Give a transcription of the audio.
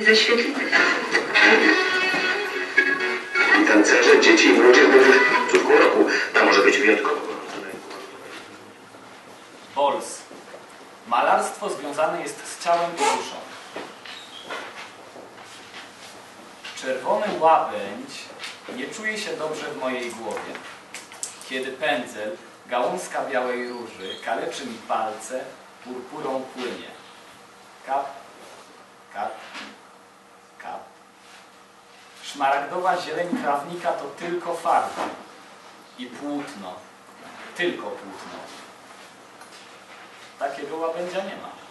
i ze świetlicy. Tancerze, dzieci i młodzież mówisz, córku roku, ta może być wyjątkowo. Bols. Malarstwo związane jest z ciałem i duszą. Czerwony łabędź nie czuje się dobrze w mojej głowie. Kiedy pędzel, gałązka białej róży, kaleczy mi palce, purpurą płynie. Kap, kap. Szmaragdowa zieleń trawnika to tylko farba i płótno, tylko płótno. Takiego łabędzia nie ma.